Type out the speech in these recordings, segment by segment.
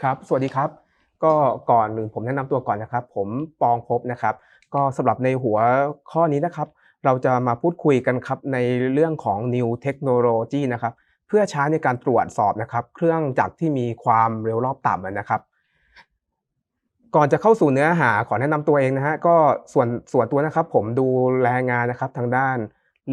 ครับ สวัสดีครับ ก็ก่อนอื่นผมแนะนำตัวก่อนนะครับ ผมปองภพนะครับ ก็สำหรับในหัวข้อนี้นะครับ เราจะมาพูดคุยกันครับในเรื่องของ New Technology นะครับ เพื่อใช้ในการตรวจสอบนะครับ เครื่องจักรที่มีความเร็วรอบต่ำนะครับ ก่อนจะเข้าสู่เนื้อหาขอแนะนำตัวเองนะฮะก็ส่วนส่วนตัวนะครับ ผมดูแลงานนะครับทางด้าน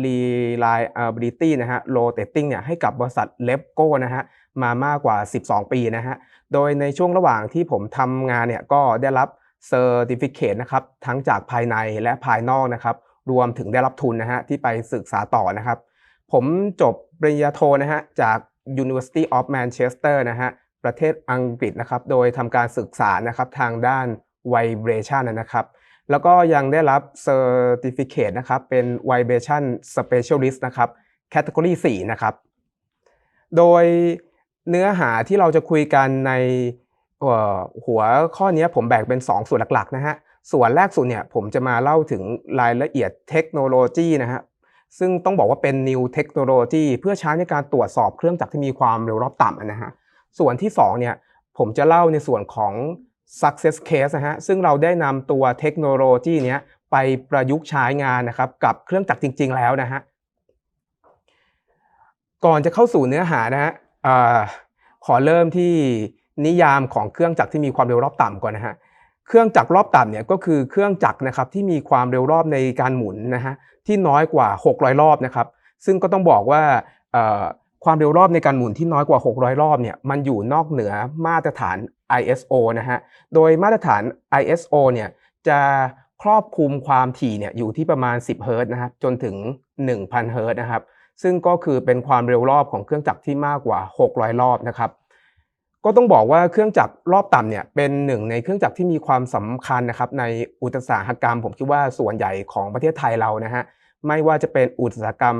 reliability นะฮะ rotating เนี่ยให้กับบริษัท Lepco นะฮะ มามากกว่า 12 ปีนะฮะ โดยในช่วงระหว่างที่ผมทำงานเนี่ยก็ได้รับ Certificate นะครับทั้งจากภายในและภายนอกนะครับ รวมถึงได้รับทุนนะฮะที่ไปศึกษาต่อนะครับ ผมจบปริญญาโทนะฮะจาก University of Manchester นะฮะประเทศอังกฤษนะครับ โดยทำการศึกษานะครับทางด้าน vibration นะครับ แล้วก็ยังได้รับ Certificate นะครับเป็น vibration specialist นะครับ category 4 นะครับ โดย เนื้อหาที่เราจะคุยกันในหัวข้อนี้ผมแบ่งเป็น 2 ส่วนหลักๆนะฮะส่วนแรกสุดเนี่ยผมจะมาเล่าถึงรายละเอียดเทคโนโลยีนะฮะซึ่งต้องบอกว่าเป็น new technology เพื่อใช้ในการตรวจสอบเครื่องจักรที่มีความเร็วรอบต่ำนะฮะส่วนที่2เนี่ยผมจะเล่าในส่วนของ success case นะฮะซึ่งเราได้นำตัวเทคโนโลยีเนี้ไปประยุกต์ใช้งานนะครับกับเครื่องจักรจริง ๆ แล้วนะฮะก่อนจะเข้าสู่เนื้อหานะฮะ ขอเริ่มที่นิยามของเครื่องจักรที่มีความเร็วรอบต่ำก่อนนะฮะเครื่องจักรรอบต่ำเนี่ยก็คือเครื่องจักรนะครับที่มีความเร็วรอบในการหมุนนะฮะที่น้อยกว่า 600 รอบนะครับ ซึ่งก็ต้องบอกว่าความเร็วรอบในการหมุนที่น้อยกว่า 600 รอบเนี่ยมันอยู่นอกเหนือมาตรฐาน ISO นะฮะโดยมาตรฐาน ISO เนี่ยจะครอบคลุมความถี่เนี่ยอยู่ที่ประมาณ 10 เฮิร์ตนะครับจนถึง 1,000 เฮิร์ตนะครับ ซึ่งก็คือเป็นความเร็วรอบของเครื่องจักรที่มากกว่า 600 รอบนะครับก็ต้องบอกว่าเครื่องจักรรอบต่ำเนี่ยเป็นหนึ่งในเครื่องจักรที่มีความสำคัญนะครับในอุตสาหกรรม ผมคิดว่าส่วนใหญ่ของประเทศไทยเรานะฮะไม่ว่าจะเป็นอุตสาหกรรม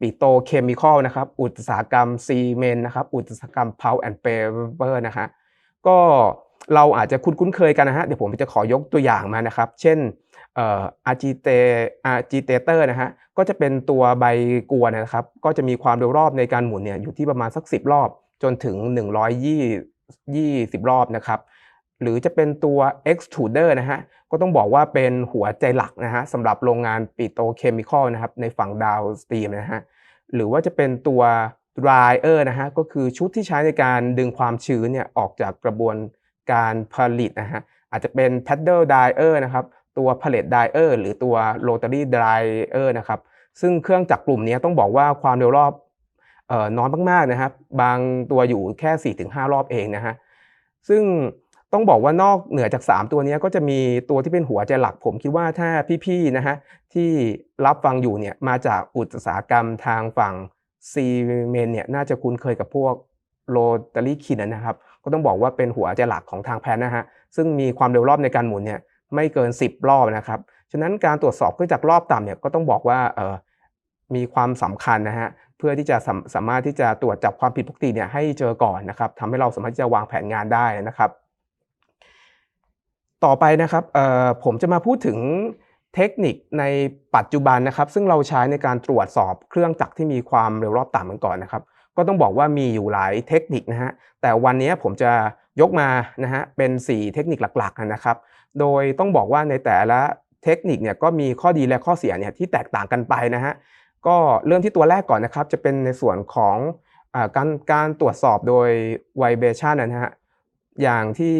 ปิโตเคมีคอลนะครับอุตสาหกรรมซีเมนต์นะครับอุตสาหกรรมเพาแอนด์เปเปอร์นะฮะก็เราอาจจะคุ้นเคยกันนะฮะเดี๋ยวผมจะขอยกตัวอย่างมานะครับ เช่น อาร์จิเตอาร์จิเตเตอร์นะฮะก็จะเป็นตัวใบกัวนะครับ ก็จะมีความเร็วรอบในการหมุนเนี่ยอยู่ที่ประมาณสัก 10 รอบ จนถึง 120 รอบนะครับหรือจะเป็นตัว extruder นะฮะ ก็ต้องบอกว่าเป็นหัวใจหลักนะฮะสำหรับโรงงานปิโตรเคมีคอลนะครับในฝั่งดาวสตรีมนะฮะ หรือว่าจะเป็นตัว dryer นะฮะ ก็คือชุดที่ใช้ในการดึงความชื้นเนี่ยออกจากกระบวนการผลิตนะฮะ อาจจะเป็น paddle dryer นะครับ ตัว pallet dryer หรือตัว rotary dryer นะครับซึ่งเครื่องจักรกลุ่มนี้ต้องบอกว่าความเร็วรอบออน้อยมากๆนะครับ บางตัวอยู่แค่ 4-5 รอบเองนะฮะซึ่งต้องบอกว่านอกเหนือจาก 3 ตัวนี้ก็จะมีตัวที่เป็นหัวใจหลักผมคิดว่าถ้าพี่ๆนะฮะที่รับฟังอยู่เนี่ยมาจากอุตสาหกรรมทางฝั่งซีเมนเนี่ยน่าจะคุ้นเคยกับพวกโรตารี่คินนะครับ ก็ต้องบอกว่าเป็นหัวใจหลักของทางแพนนะฮะซึ่งมีความเร็วรอบในการหมุนเนี่ย ไม่เกิน 10 รอบนะครับ ฉะนั้นการตรวจสอบเครื่องจักรรอบต่ำเนี่ยก็ต้องบอกว่าเออมีความสำคัญนะฮะเพื่อที่จะสาสามารถที่จะตรวจจับความผิดปกติเนี่ยให้เจอก่อนนะครับทำให้เราสามารถที่จะวางแผนงานได้นะครับ ต่อไปนะครับเออผมจะมาพูดถึงเทคนิคในปัจจุบันนะครับ ซึ่งเราใช้ในการตรวจสอบเครื่องจักรที่มีความเร็วรอบต่ำกันก่อนนะครับ ก็ต้องบอกว่ามีอยู่หลายเทคนิคนะฮะแต่วันนี้ผมจะยกมานะฮะเป็น 4 เทคนิคหลักๆนะครับ โดยต้องบอกว่าในแต่ละเทคนิคเนี่ยก็มีข้อดีและข้อเสียเนี่ยที่แตกต่างกันไปนะฮะก็เริ่มที่ตัวแรกก่อนนะครับ จะเป็นในส่วนของอการการตรวจสอบโดย vibration นะฮะอย่างที่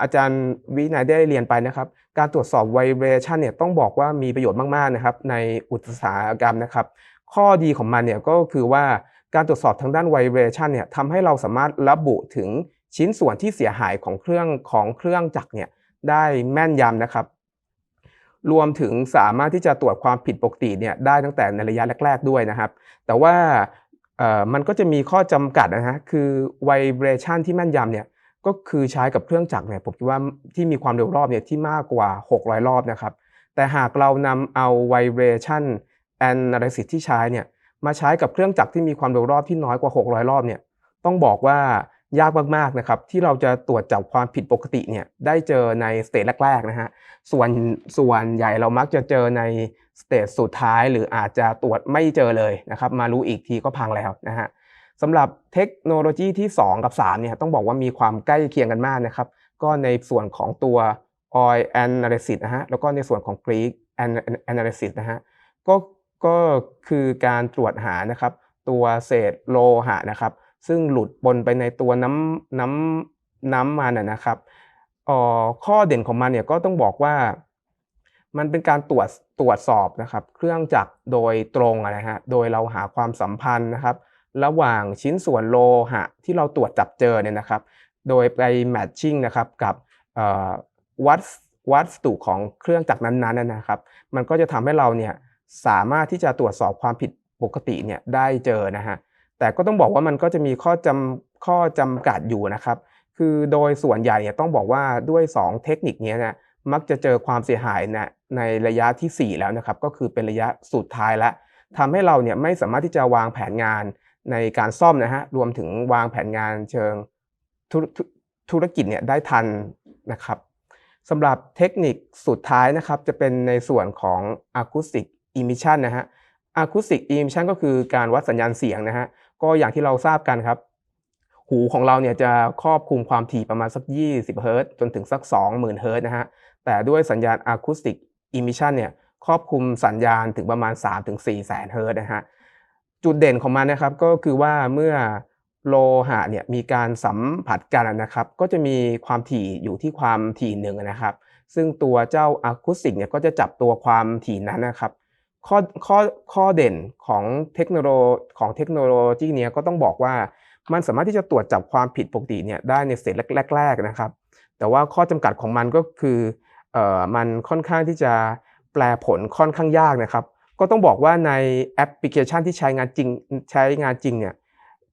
อาจารย์วินัยได้เรียนไปนะครับ การตรวจสอบ vibration เนี่ยต้องบอกว่ามีประโยชน์มากๆนะครับในอุตสาหกรรมนะครับ ข้อดีของมันเนี่ยก็คือว่าการตรวจสอบทางด้าน vibration เนี่ยทำให้เราสามารถระบุถึง ชิ้นส่วนที่เสียหายของเครื่องของเครื่องจักรเนี่ยได้แม่นยำนะครับ รวมถึงสามารถที่จะตรวจความผิดปกติเนี่ยได้ตั้งแต่ในระยะแรก ๆด้วยนะครับ แต่ว่ามันก็จะมีข้อจำกัดนะฮะคือ vibration ที่แม่นยำเนี่ยก็คือใช้กับเครื่องจักรเนี่ยผมคิดว่าที่มีความเร็วรอบเนี่ยที่มากกว่า 600 รอบนะครับ แต่หากเรานำเอา vibration analysis ที่ใช้เนี่ยมาใช้กับเครื่องจักรที่มีความเร็วรอบที่น้อยกว่า 600 รอบเนี่ยต้องบอกว่า ยากมากๆนะครับที่เราจะตรวจจับความผิดปกติเนี่ยได้เจอในสเตจแรกๆนะฮะส่วนส่วนใหญ่เรามักจะเจอในสเตจสุดท้าย หรืออาจจะตรวจไม่เจอเลยนะครับมารู้อีกทีก็พังแล้วนะฮะสำหรับเทคโนโลยีที่ 2 กับ3เนี่ยต้องบอกว่ามีความใกล้เคียงกันมากนะครับก็ในส่วนของตัว oil analysis นะฮะแล้วก็ในส่วนของ Greek analysis นะฮะก็ก็คือการตรวจหานะครับตัวเศษโลหะนะครับ ซึ่งหลุดปนไปในตัวน้ำน้ำน้ำมันนะครับข้อเด่นของมันเนี่ยก็ต้องบอกว่า มันเป็นการตรวจตรวจสอบนะครับ เครื่องจักรโดยตรงนะฮะโดยเราหาความสัมพันธ์นะครับ ระหว่างชิ้นส่วนโลหะที่เราตรวจจับเจอเนี่ยนะครับ โดยไปแมทชิ่งนะครับกับวัดวัสดุของเครื่องจักรนั้นๆนะครับ มันก็จะทำให้เราเนี่ยสามารถที่จะตรวจสอบความผิดปกติเนี่ยได้เจอนะฮะ แต่ก็ต้องบอกว่ามันก็จะมีข้อจำข้อจำกัดอยู่นะครับ คือโดยส่วนใหญ่เนี่ยต้องบอกว่าด้วย 2 เทคนิคนี้นะมักจะเจอความเสียหายนะในระยะที่ 4 แล้วนะครับ ก็คือเป็นระยะสุดท้ายแล้วทำให้เราเนี่ยไม่สามารถที่จะวางแผนงานในการซ่อมนะฮะรวมถึงวางแผนงานเชิงธุรกิจเนี่ยได้ทันนะครับสำหรับเทคนิคสุดท้ายนะครับ จะเป็นในส่วนของ acoustic emission นะฮะ acoustic emission ก็คือการวัดสัญญาณเสียงนะฮะ ก็อย่างที่เราทราบกันครับ หูของเราเนี่ยจะครอบคลุมความถี่ประมาณสัก 20 เฮิรตซ์จนถึงสัก 20,000 เฮิรตซ์นะฮะ แต่ด้วยสัญญาณ acoustic emission เนี่ยครอบคลุมสัญญาณถึงประมาณ 3-4แสนเฮิรตซ์นะฮะ จุดเด่นของมันนะครับก็คือว่าเมื่อโลหะเนี่ยมีการสัมผัสกันนะครับ ก็จะมีความถี่อยู่ที่ความถี่หนึ่งนะครับ ซึ่งตัวเจ้าอะคูสติกเนี่ยก็จะจับตัวความถี่นั้นนะครับ ข้อข้อข้อเด่นของเทคโนโลยีของเทคโนโลยีนี้ก็ต้องบอกว่ามันสามารถที่จะตรวจจับความผิดปกติเนี่ยได้ในสเตจแรก ๆ นะครับ แต่ว่าข้อจำกัดของมันก็คือเอ่อมันค่อนข้างที่จะแปลผลค่อนข้างยากนะครับ ก็ต้องบอกว่าในแอปพลิเคชันที่ใช้งานจริงใช้งานจริงเนี่ย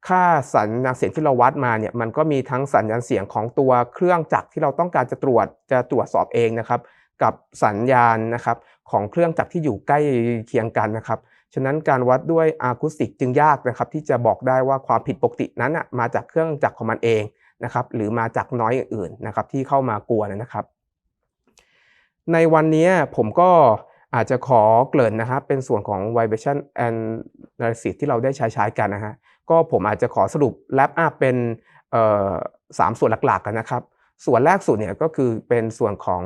ค่าสัญญาณเสียงที่เราวัดมาเนี่ยมันก็มีทั้งสัญญาณเสียงของตัวเครื่องจักรที่เราต้องการจะตรวจจะตรวจสอบเองนะครับ กับสัญญาณนะครับของเครื่องจักรที่อยู่ใกล้เคียงกันนะครับ ฉะนั้นการวัดด้วยอะคูสติกจึงยากนะครับ ที่จะบอกได้ว่าความผิดปกตินั้นมาจากเครื่องจักรของมันเองนะครับหรือมาจากน้อยอื่นๆนะครับที่เข้ามากวนนะครับ ในวันนี้ผมก็อาจจะขอเกริ่นนะครับเป็นส่วนของ vibration analysis ที่เราได้ใช้ใช้กันนะฮะก็ผมอาจจะขอสรุปแลปอัพเป็นสามส่วนหลักๆกันนะครับ ส่วนแรกสุดเนี่ยก็คือเป็นส่วนของ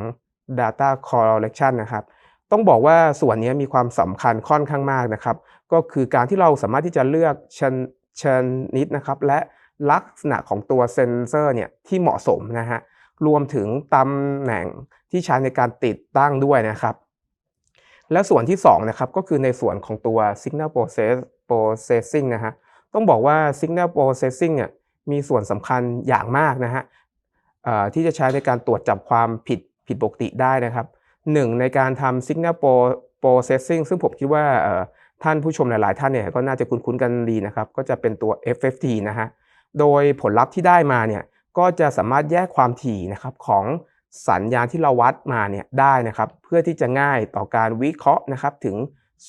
data collection นะครับ ต้องบอกว่าส่วนนี้มีความสำคัญค่อนข้างมากนะครับ ก็คือการที่เราสามารถที่จะเลือกชนชนิดนะครับ และลักษณะของตัวเซนเซอร์เนี่ยที่เหมาะสมนะฮะ รวมถึงตำแหน่งที่ใช้ในการติดตั้งด้วยนะครับ และส่วนที่2นะครับก็คือในส่วนของตัว signal process processing นะฮะ ต้องบอกว่า Signal Processing เนี่ยมีส่วนสำคัญอย่างมากนะฮะที่จะใช้ในการตรวจจับความผิด ผิดปกติได้นะครับหนึ่งในการทำ Signal Processing ซึ่งผมคิดว่าท่านผู้ชมหลาย ๆ ท่านเนี่ยก็น่าจะคุ้นๆกันดีนะครับก็จะเป็นตัว FFT นะฮะโดยผลลัพธ์ที่ได้มาเนี่ยก็จะสามารถแยกความถี่นะครับของสัญญาณที่เราวัดมาเนี่ยได้นะครับเพื่อที่จะง่ายต่อการวิเคราะห์นะครับถึง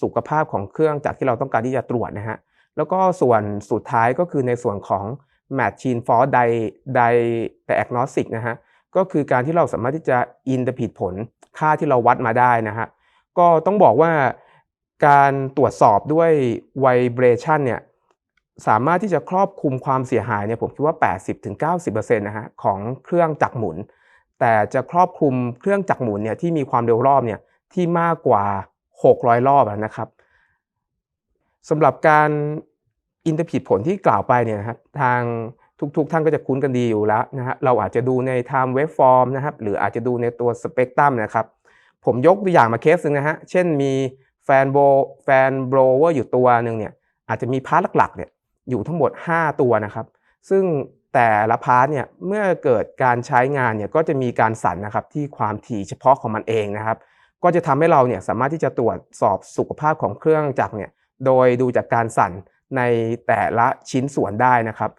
สุขภาพของเครื่องจักที่เราต้องการที่จะตรวจนะฮะแล้วก็ส่วนสุดท้ายก็คือในส่วนของ Machine Fault Diagnostic นะฮะ ก็คือการที่เราสามารถที่จะอินเตอร์ผิดผลค่าที่เราวัดมาได้นะฮะก็ต้องบอกว่าการตรวจสอบด้วย Vibration เนี่ยสามารถที่จะครอบคลุมความเสียหายเนี่ยผมคิดว่า 80-90%นะฮะของเครื่องจักรหมุน แต่จะครอบคลุมเครื่องจักรหมุนเนี่ยที่มีความเร็วรอบเนี่ยที่มากกว่า 600 รอบนะครับสำหรับการอินเตอร์ผิดผลที่กล่าวไปเนี่ยนะครับทาง ทุกๆท่านก็จะคุ้นกันดีอยู่แล้วนะฮะเราอาจจะดูใน time waveform นะครับหรืออาจจะดูในตัวสเปกตรัมนะครับ ผมยกตัวอย่างมาเคสหนึ่งนะฮะเช่นมีแฟนโบแฟนโบรเวอร์อยู่ตัวหนึ่งเนี่ยอาจจะมีพาร์ทหลักๆเนี่ยอยู่ทั้งหมด 5 ตัวนะครับ ซึ่งแต่ละพาร์ทเนี่ยเมื่อเกิดการใช้งานเนี่ยก็จะมีการสั่นนะครับที่ความถี่เฉพาะของมันเองนะครับ ก็จะทำให้เราเนี่ยสามารถที่จะตรวจสอบสุขภาพของเครื่องจักรเนี่ยโดยดูจากการสั่นในแต่ละชิ้นส่วนได้นะครับ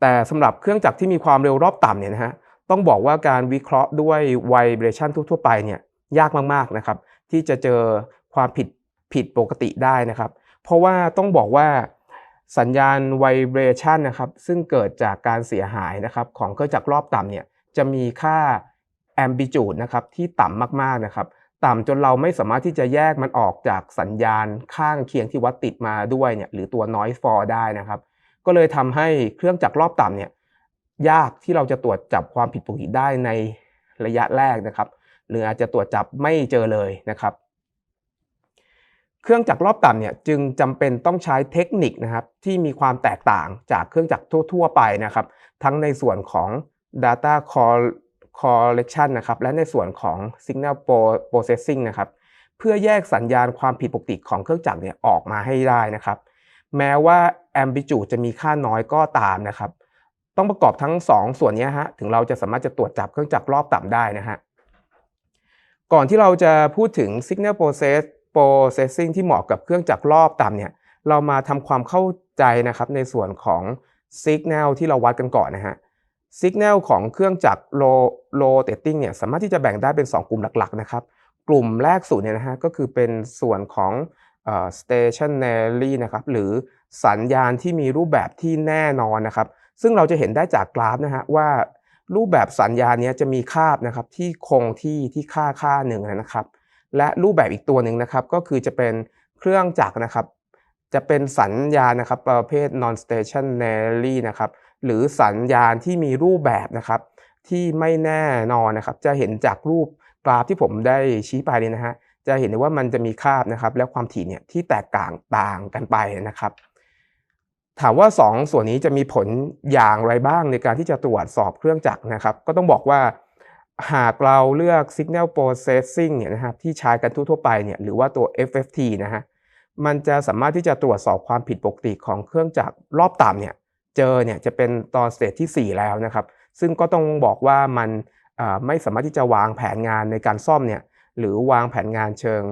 แต่สำหรับเครื่องจักรที่มีความเร็วรอบต่ำเนี่ยนะฮะต้องบอกว่าการวิเคราะห์ด้วยไวเบรชันทั่ว ๆ ไปเนี่ยยากมากๆนะครับ ที่จะเจอความผิดผิดปกติได้นะครับ เพราะว่าต้องบอกว่าสัญญาณไวเบรชันนะครับ ซึ่งเกิดจากการเสียหายนะครับ ของเครื่องจักรรอบต่ำเนี่ยจะมีค่าแอมบิจูดนะครับที่ต่ำมากๆนะครับ ต่ำจนเราไม่สามารถที่จะแยกมันออกจากสัญญาณข้างเคียงที่วัดติดมาด้วยเนี่ยหรือตัว noise floor ได้นะครับ ก็เลยทำให้เครื่องจักรรอบต่ำเนี่ยยากที่เราจะตรวจจับความผิดปกติได้ในระยะแรกนะครับ หรืออาจจะตรวจจับไม่เจอเลยนะครับ เครื่องจักรรอบต่ำเนี่ยจึงจำเป็นต้องใช้เทคนิคนะครับที่มีความแตกต่างจากเครื่องจักรทั่ว ๆ ไปนะครับ ทั้งในส่วนของ data collection นะครับและในส่วนของ signal processing นะครับเพื่อแยกสัญญาณความผิดปกติของเครื่องจักรเนี่ยออกมาให้ได้นะครับ แม้ว่า amplitude จะมีค่าน้อยก็ตามนะครับ ต้องประกอบทั้ง 2 ส่วนนี้ฮะถึงเราจะสามารถจะตรวจจับเครื่องจักรรอบต่ำได้นะฮะก่อนที่เราจะพูดถึง signal process processing ที่เหมาะกับเครื่องจักรรอบต่ำเนี่ยเรามาทำความเข้าใจนะครับในส่วนของ signal ที่เราวัดกันก่อนนะฮะ signal ของเครื่องจักร low rotating เนี่ยสามารถที่จะแบ่งได้เป็น 2 กลุ่มหลักๆนะครับ กลุ่มแรกสุดเนี่ยนะฮะก็คือเป็นส่วนของ stationary นะครับหรือสัญญาณที่มีรูปแบบที่แน่นอนนะครับ ซึ่งเราจะเห็นได้จากกราฟนะฮะว่ารูปแบบสัญญาณนี้จะมีคาบนะครับที่คงที่ที่ค่าค่าหนึ่งนะครับ และรูปแบบอีกตัวหนึ่งนะครับก็คือจะเป็นเครื่องจักรนะครับ จะเป็นสัญญาณนะครับประเภท non stationary นะครับหรือสัญญาณที่มีรูปแบบนะครับที่ไม่แน่นอนนะครับ จะเห็นจากรูปกราฟที่ผมได้ชี้ไปเลยนะฮะ จะเห็นได้ว่ามันจะมีคาบนะครับ และความถี่เนี่ยที่แตกต่างต่างกันไปนะครับ ถามว่า2ส่วนนี้จะมีผลอย่างไรบ้างในการที่จะตรวจสอบเครื่องจักรนะครับ ก็ต้องบอกว่าหากเราเลือก signal processing เนี่ยนะครับที่ใช้กันทั่วๆไปเนี่ยหรือว่าตัว FFT นะฮะมันจะสามารถที่จะตรวจสอบความผิดปกติของเครื่องจักรรอบต่ำเนี่ยเจอเนี่ยจะเป็นตอนสเตจที่ 4 แล้วนะครับ ซึ่งก็ต้องบอกว่ามันไม่สามารถที่จะวางแผนงานในการซ่อมเนี่ย หรือวางแผนงานเชิง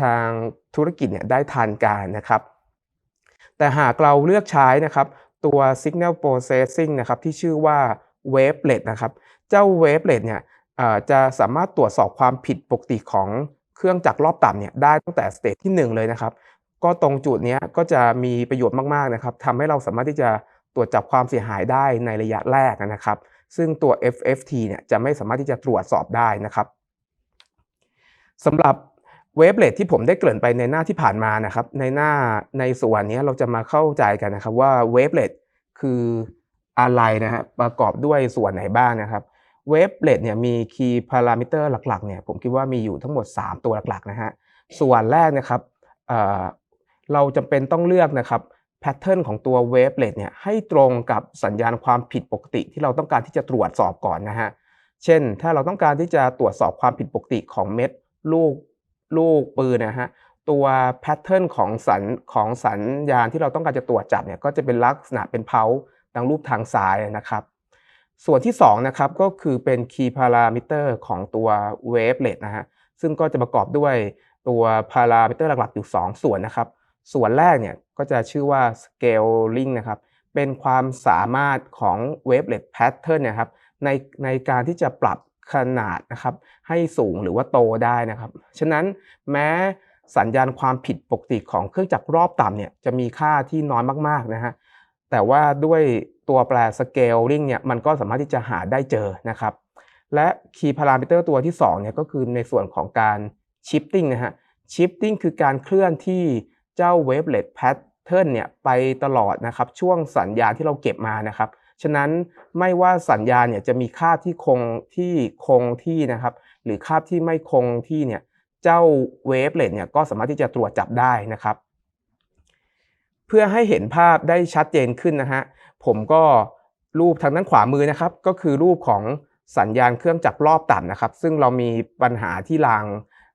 ทางธุรกิจเนี่ยได้ทันการนะครับ แต่หากเราเลือกใช้นะครับตัว signal processing นะครับที่ชื่อว่า wavelet นะครับ เจ้า wavelet เนี่ยจะสามารถตรวจสอบความผิดปกติของเครื่องจักรรอบต่ำเนี่ยได้ตั้งแต่สเตจที่ 1 เลยนะครับ ก็ตรงจุดนี้ก็จะมีประโยชน์มากๆนะครับทำให้เราสามารถที่จะตรวจจับความเสียหายได้ในระยะแรกนะครับ ซึ่งตัว FFT เนี่ยจะไม่สามารถที่จะตรวจสอบได้นะครับ สำหรับเวฟเลทที่ผมได้เกริ่นไปในหน้าที่ผ่านมานะครับ ในหน้าในส่วนนี้เราจะมาเข้าใจกันนะครับว่าเวฟเลทคืออะไรนะฮะประกอบด้วยส่วนไหนบ้างนะครับเวฟเลทเนี่ยมีคีย์พารามิเตอร์หลักๆเนี่ยผมคิดว่ามีอยู่ทั้งหมด 3 ตัวหลักๆนะฮะส่วนแรกนะครับเราจำเป็นต้องเลือกนะครับแพทเทิร์นของตัวเวฟเลทเนี่ยให้ตรงกับสัญญาณความผิดปกติที่เราต้องการที่จะตรวจสอบก่อนนะฮะเช่น ถ้าเราต้องการที่จะตรวจสอบความผิดปกติของเม็ด ลูกลูกปืนนะฮะตัวแพทเทิร์นของสัญของสัญญาณที่เราต้องการจะตรวจจับเนี่ยก็จะเป็นลักษณะเป็นเพาดังรูปทางซ้ายนะครับ ส่วนที่2นะครับก็คือเป็น Key Parameter ของตัว Wavelet นะฮะซึ่งก็จะประกอบด้วยตัวพารามิเตอร์หลักๆอยู่ 2 ส่วนนะครับ ส่วนแรกเนี่ยก็จะชื่อว่า scaling นะครับเป็นความสามารถของ wavelet pattern นะครับในในการที่จะปรับ ขนาดนะครับ ให้สูงหรือว่าโตได้นะครับ ฉะนั้นแม้สัญญาณความผิดปกติของเครื่องจักรรอบต่ำเนี่ยจะมีค่าที่น้อยมากๆนะฮะแต่ว่าด้วยตัวแปร scaling เนี่ยมันก็สามารถที่จะหาได้เจอนะครับ และ key parameter ตัวที่2เนี่ยก็คือในส่วนของการ shifting นะฮะ shifting คือการเคลื่อนที่เจ้า wavelet pattern เนี่ยไปตลอดนะครับช่วงสัญญาณที่เราเก็บมานะครับ ฉะนั้นไม่ว่าสัญญาณเนี่ยจะมีค่าที่คงที่คงที่นะครับ หรือค่าที่ไม่คงที่เนี่ยเจ้า wavelet เนี่ยก็สามารถที่จะตรวจจับได้นะครับ เพื่อให้เห็นภาพได้ชัดเจนขึ้นนะฮะผมก็รูปทางด้านขวามือนะครับ ก็คือรูปของสัญญาณเครื่องจักรอบต่ำนะครับ ซึ่งเรามีปัญหาที่ราง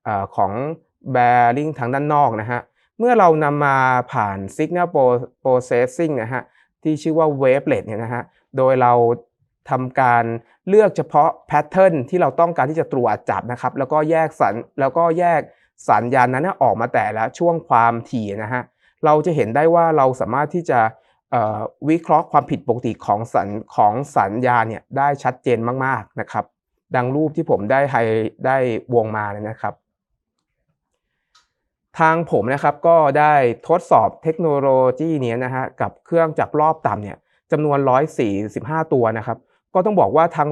อของ bearing ทางด้านนอกนะฮะเมื่อเรานำมาผ่าน signal processing นะฮะ ที่ชื่อว่า wavelet เนี่ยนะฮะ โดยเราทำการเลือกเฉพาะ pattern ที่เราต้องการที่จะตรวจจับนะครับ แล้วก็แยกสัญแล้วก็แยกสัญญาณนั้นออกมาแต่ละช่วงความถี่นะฮะ เราจะเห็นได้ว่าเราสามารถที่จะวิเคราะห์ความผิดปกติของสัญของสัญญาเนี่ยได้ชัดเจนมากๆนะครับ ดังรูปที่ผมได้ไฮได้วงมาเลยนะครับ ทางผมนะครับก็ได้ทดสอบเทคโนโลยีนี้นะฮะกับเครื่องจักรรอบต่ำเนี่ยจำนวน 145 ตัวนะครับ ก็ต้องบอกว่าทั้ง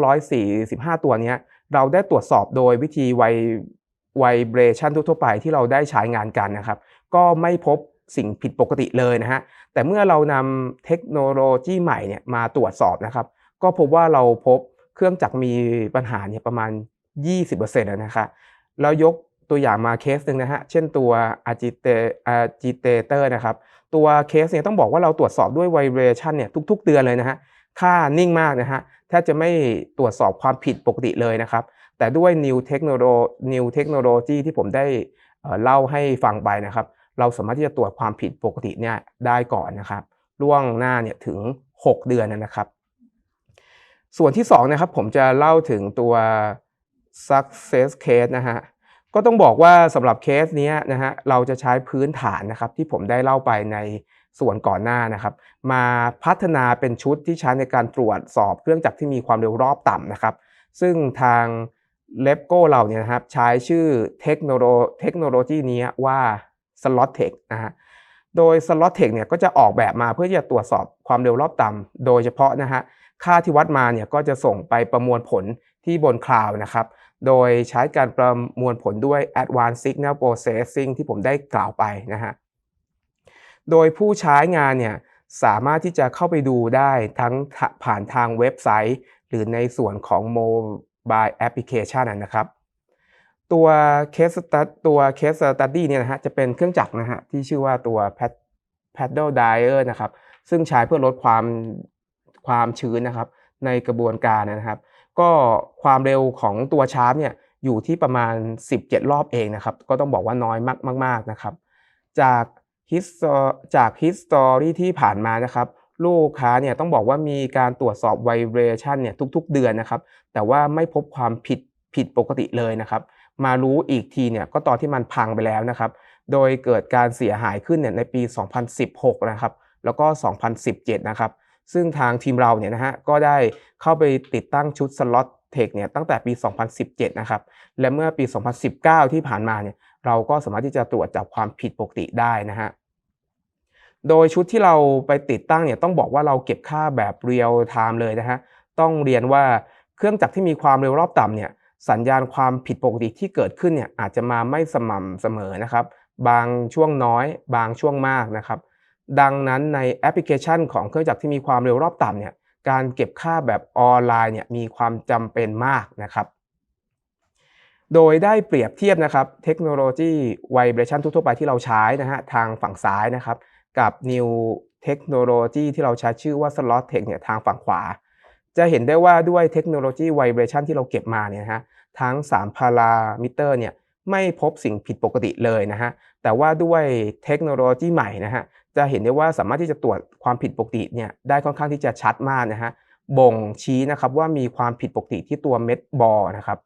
145 ตัวนี้เราได้ตรวจสอบโดยวิธีไว vibration ทั่วไปที่เราได้ใช้งานกันนะครับ ก็ไม่พบสิ่งผิดปกติเลยนะฮะแต่เมื่อเรานำเทคโนโลยีใหม่เนี่ยมาตรวจสอบนะครับ ก็พบว่าเราพบเครื่องจักรมีปัญหาเนี่ยประมาณ 20%นะครับแล้วยก ตัวอย่างมาเคสหนึ่งนะฮะ เช่นตัว agitator นะครับ ตัวเคสเนี่ยต้องบอกว่าเราตรวจสอบด้วย vibration เนี่ยทุก ๆ เดือนเลยนะฮะ ค่านิ่งมากนะฮะ แทบจะไม่ตรวจสอบความผิดปกติเลยนะครับ แต่ด้วย new technology new technology ที่ผมได้เล่าให้ฟังไปนะครับ เราสามารถที่จะตรวจความผิดปกติเนี่ยได้ก่อนนะครับล่วงหน้าเนี่ยถึง 6 เดือนนะครับ ส่วนที่2นะครับผมจะเล่าถึงตัว success case นะฮะ ก็ต้องบอกว่าสำหรับเคสนี้นะฮะเราจะใช้พื้นฐานนะครับที่ผมได้เล่าไปในส่วนก่อนหน้านะครับ มาพัฒนาเป็นชุดที่ใช้ในการตรวจสอบเครื่องจักรที่มีความเร็วรอบต่ำนะครับ ซึ่งทางเลฟโก้เราเนี่ยนะครับใช้ชื่อเทคโนโลเทคโนโลยีนี้ว่า Slot Tech นะฮะโดย Slot Tech เนี่ยก็จะออกแบบมาเพื่อจะตรวจสอบความเร็วรอบต่ำโดยเฉพาะนะฮะค่าที่วัดมาเนี่ยก็จะส่งไปประมวลผลที่บนคลาวนะครับ โดยใช้การประมวลผลด้วย Advanced Signal Processing ที่ผมได้กล่าวไปนะฮะ โดยผู้ใช้งานเนี่ยสามารถที่จะเข้าไปดูได้ทั้งผ่านทางเว็บไซต์ หรือในส่วนของ Mobile Application นะครับ ตัว Case Study ตัว Case Study เนี่ยนะฮะจะเป็นเครื่องจักรนะฮะที่ชื่อว่าตัว Paddle Dryer นะครับ ซึ่งใช้เพื่อลดความความชื้นนะครับในกระบวนการนะครับ ก็ความเร็วของตัวชาร์ปเนี่ยอยู่ที่ประมาณ 17 รอบเองนะครับ ก็ต้องบอกว่าน้อยมากๆนะครับ จากฮิสจากฮิสตอรี่ที่ผ่านมานะครับลูกค้าเนี่ยต้องบอกว่ามีการตรวจสอบ vibration เนี่ยทุก ๆ เดือนนะครับ แต่ว่าไม่พบความผิดผิดปกติเลยนะครับ มารู้อีกทีเนี่ยก็ตอนที่มันพังไปแล้วนะครับ โดยเกิดการเสียหายขึ้นเนี่ยในปี 2016 นะครับ แล้วก็ 2017 นะครับ ซึ่งทางทีมเราเนี่ยนะฮะก็ได้เข้าไปติดตั้งชุดสล็อตเทคเนี่ยตั้งแต่ปี 2017 นะครับ และเมื่อปี 2019 ที่ผ่านมาเนี่ยเราก็สามารถที่จะตรวจจับความผิดปกติได้นะฮะโดยชุดที่เราไปติดตั้งเนี่ยต้องบอกว่าเราเก็บค่าแบบเรียลไทม์เลยนะฮะต้องเรียนว่าเครื่องจักรที่มีความเร็วรอบต่ำเนี่ยสัญญาณความผิดปกติที่เกิดขึ้นเนี่ยอาจจะมาไม่สม่ำเสมอนะครับ บางช่วงน้อย บางช่วงมากนะครับ ดังนั้นในแอปพลิเคชันของเครื่องจักรที่มีความเร็วรอบต่ำเนี่ยการเก็บค่าแบบออนไลน์เนี่ยมีความจำเป็นมากนะครับ โดยได้เปรียบเทียบนะครับเทคโนโลยี vibration ทั่วไปที่เราใช้นะฮะทางฝั่งซ้ายนะครับ กับ new เทคโนโลยีที่เราใช้ชื่อว่า slot tech เนี่ยทางฝั่งขวา จะเห็นได้ว่าด้วยเทคโนโลยี vibration ที่เราเก็บมาเนี่ยนะฮะทั้ง 3 พารามิเตอร์เนี่ยไม่พบสิ่งผิดปกติเลยนะฮะแต่ว่าด้วยเทคโนโลยีใหม่นะฮะ จะเห็นได้ว่าสามารถที่จะตรวจความผิดปกติเนี่ยได้ค่อนข้างที่จะชัดมากนะฮะบ่งชี้นะครับว่ามีความผิดปกติที่ตัวเม็ดบอลนะครับ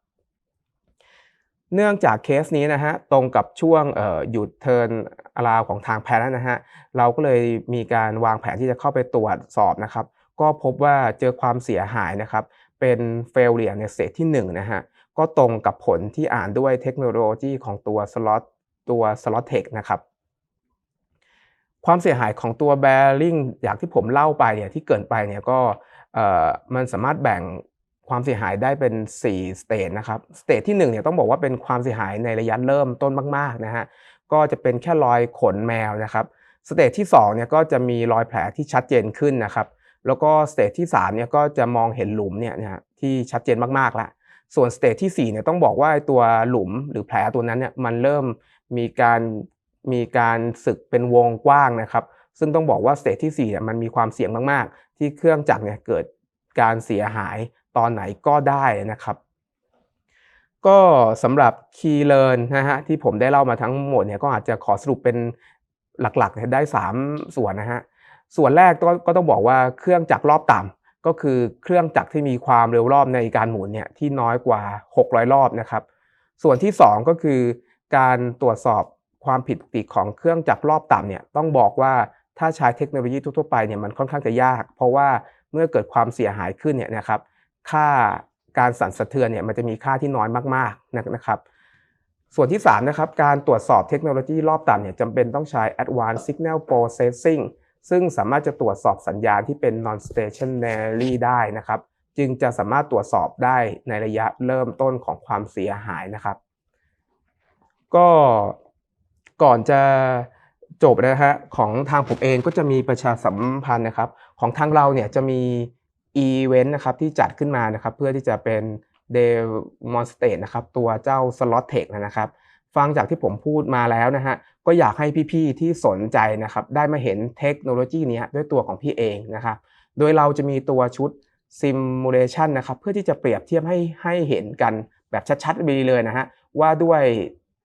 เนื่องจากเคสนี้นะฮะตรงกับช่วงหยุดเทิร์นอาราวของทางแพทย์นะฮะเราก็เลยมีการวางแผนที่จะเข้าไปตรวจสอบนะครับ ก็พบว่าเจอความเสียหายนะครับ เป็นเฟลเลียในเซตที่1นะฮะก็ตรงกับผลที่อ่านด้วยเทคโนโลยีของตัวสล็อตตัวสล็อตเทคนะครับ ความเสียหายของตัวแบริ่งอย่างที่ผมเล่าไปเนี่ยที่เกินไปเนี่ยก็มันสามารถแบ่งความเสียหายได้เป็น 4 สเตจนะครับ สเตจที่1เนี่ยต้องบอกว่าเป็นความเสียหายในระยะเริ่มต้นมากๆนะฮะ ก็จะเป็นแค่รอยขนแมวนะครับ สเตจที่2เนี่ยก็จะมีรอยแผลที่ชัดเจนขึ้นนะครับ แล้วก็สเตจที่3เนี่ยก็จะมองเห็นหลุมเนี่ยนะที่ชัดเจนมากๆแล้ว ส่วนสเตจที่4เนี่ยต้องบอกว่าตัวหลุมหรือแผลตัวนั้นเนี่ยมันเริ่มมีการ มีการสึกเป็นวงกว้างนะครับ ซึ่งต้องบอกว่าสเตจที่4เนี่ยมันมีความเสี่ยงมากๆ ที่เครื่องจักรเนี่ยเกิดการเสียหายตอนไหนก็ได้นะครับ ก็สำหรับ Key Learn นะฮะที่ผมได้เล่ามาทั้งหมดเนี่ยก็อาจจะขอสรุปเป็นหลักๆได้ 3 ส่วนนะฮะส่วนแรกก็ก็ต้องบอกว่าเครื่องจักรรอบต่ำก็คือเครื่องจักรที่มีความเร็วรอบในการหมุนเนี่ยที่น้อยกว่า 600 รอบนะครับ ส่วนที่ 2 ก็คือการตรวจสอบ ความผิดปกติของเครื่องจักรรอบต่ำเนี่ยต้องบอกว่าถ้าใช้เทคโนโลยีทั่วไปเนี่ยมันค่อนข้างจะยาก เพราะว่าเมื่อเกิดความเสียหายขึ้นเนี่ยนะครับค่าการสั่นสะเทือนเนี่ยมันจะมีค่าที่น้อยมากๆนะครับ ส่วนที่3นะครับการตรวจสอบเทคโนโลยีรอบต่ำเนี่ยจำเป็นต้องใช้ Advanced Signal Processing ซึ่งสามารถจะตรวจสอบสัญญาณที่เป็น non stationary ได้นะครับ จึงจะสามารถตรวจสอบได้ในระยะเริ่มต้นของความเสียหายนะครับ ก็ ก่อนจะจบนะฮะของทางผมเองก็จะมีประชาสัมพันธ์นะครับ ของทางเราเนี่ยจะมีอีเวนต์นะครับที่จัดขึ้นมานะครับ เพื่อที่จะเป็น demonstrate นะครับตัวเจ้า slot tech นะครับ ฟังจากที่ผมพูดมาแล้วนะฮะก็อยากให้พี่ๆที่สนใจนะครับ ได้มาเห็นเทคโนโลยีนี้ด้วยตัวของพี่เองนะครับ โดยเราจะมีตัวชุด simulation นะครับเพื่อที่จะเปรียบเทียบให้ให้เห็นกันแบบชัดๆไปเลยนะฮะว่าด้วย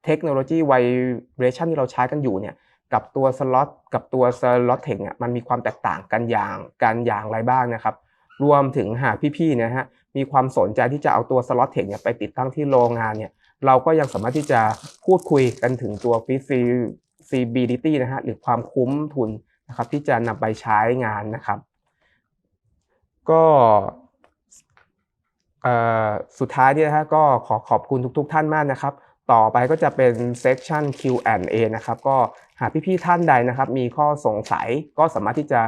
เทคโนโลยี vibration ที่เราใช้กันอยู่เนี่ยกับตัว slot กับตัว slot tech เนี่ยมันมีความแตกต่างกันอย่างกันอย่างไรบ้างนะครับ รวมถึงหากพี่ๆนะฮะมีความสนใจที่จะเอาตัว slot tech เนี่ยไปติดตั้งที่โรงงานเนี่ยเราก็ยังสามารถที่จะพูดคุยกันถึงตัว feasibility นะฮะหรือความคุ้มทุนนะครับที่จะนำไปใช้งานนะครับ ก็สุดท้ายเนี่ยนะฮะก็ขอขอบคุณทุก ๆ ท่านมากนะครับ ต่อไปก็จะเป็นเซสชัน Q&A นะครับก็หากพี่ๆท่านใดนะครับ มีข้อสงสัยก็สามารถที่จะ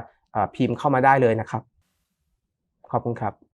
พิมพ์เข้ามาได้เลยนะครับ ขอบคุณครับ